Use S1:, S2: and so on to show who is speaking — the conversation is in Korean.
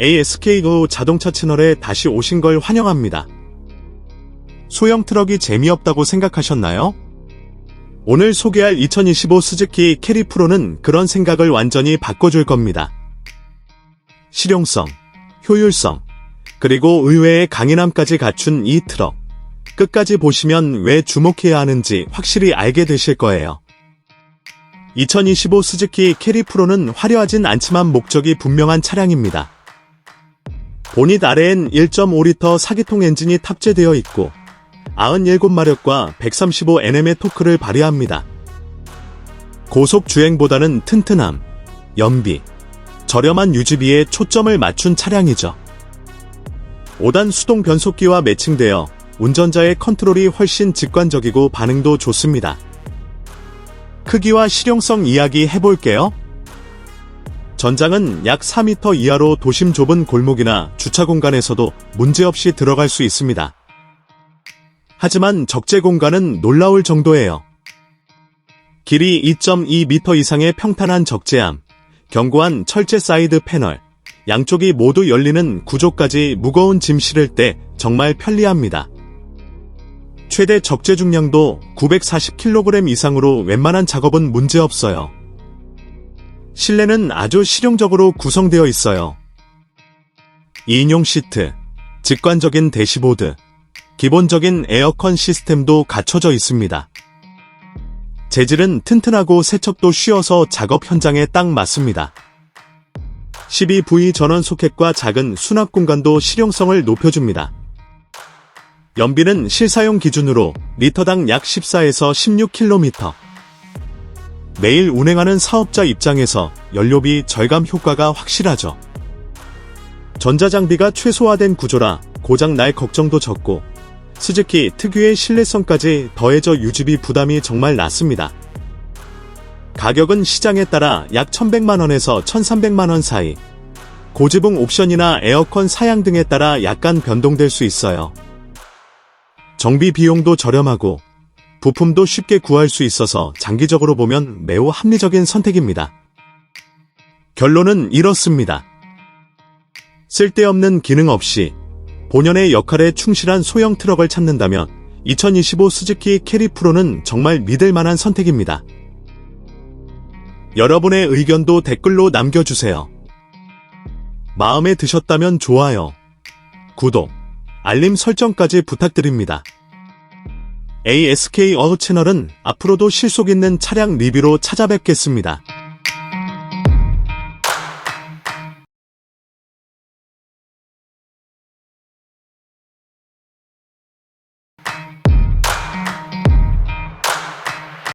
S1: ASKO 자동차 채널에 다시 오신 걸 환영합니다. 소형 트럭이 재미없다고 생각하셨나요? 오늘 소개할 2025 스즈키 캐리 프로는 그런 생각을 완전히 바꿔줄 겁니다. 실용성, 효율성, 그리고 의외의 강인함까지 갖춘 이 트럭. 끝까지 보시면 왜 주목해야 하는지 확실히 알게 되실 거예요. 2025 스즈키 캐리 프로는 화려하진 않지만 목적이 분명한 차량입니다. 보닛 아래엔 1.5리터 사기통 엔진이 탑재되어 있고 97마력과 135Nm의 토크를 발휘합니다. 고속 주행보다는 튼튼함, 연비, 저렴한 유지비에 초점을 맞춘 차량이죠. 5단 수동 변속기와 매칭되어 운전자의 컨트롤이 훨씬 직관적이고 반응도 좋습니다. 크기와 실용성 이야기 해볼게요. 전장은 약 4m 이하로 도심 좁은 골목이나 주차 공간에서도 문제없이 들어갈 수 있습니다. 하지만 적재 공간은 놀라울 정도예요. 길이 2.2m 이상의 평탄한 적재함, 견고한 철제 사이드 패널, 양쪽이 모두 열리는 구조까지 무거운 짐 실을 때 정말 편리합니다. 최대 적재 중량도 940kg 이상으로 웬만한 작업은 문제없어요. 실내는 아주 실용적으로 구성되어 있어요. 2인용 시트, 직관적인 대시보드, 기본적인 에어컨 시스템도 갖춰져 있습니다. 재질은 튼튼하고 세척도 쉬워서 작업 현장에 딱 맞습니다. 12V 전원 소켓과 작은 수납 공간도 실용성을 높여줍니다. 연비는 실사용 기준으로 리터당 약 14에서 16km. 매일 운행하는 사업자 입장에서 연료비 절감 효과가 확실하죠. 전자장비가 최소화된 구조라 고장 날 걱정도 적고 스즈키 특유의 신뢰성까지 더해져 유지비 부담이 정말 낮습니다. 가격은 시장에 따라 약 1100만원에서 1300만원 사이. 고지붕 옵션이나 에어컨 사양 등에 따라 약간 변동될 수 있어요. 정비 비용도 저렴하고 부품도 쉽게 구할 수 있어서 장기적으로 보면 매우 합리적인 선택입니다. 결론은 이렇습니다. 쓸데없는 기능 없이 본연의 역할에 충실한 소형 트럭을 찾는다면 2025 스즈키 캐리 프로는 정말 믿을 만한 선택입니다. 여러분의 의견도 댓글로 남겨주세요. 마음에 드셨다면 좋아요, 구독, 알림 설정까지 부탁드립니다. ASK 어우 채널은 앞으로도 실속 있는 차량 리뷰로 찾아뵙겠습니다.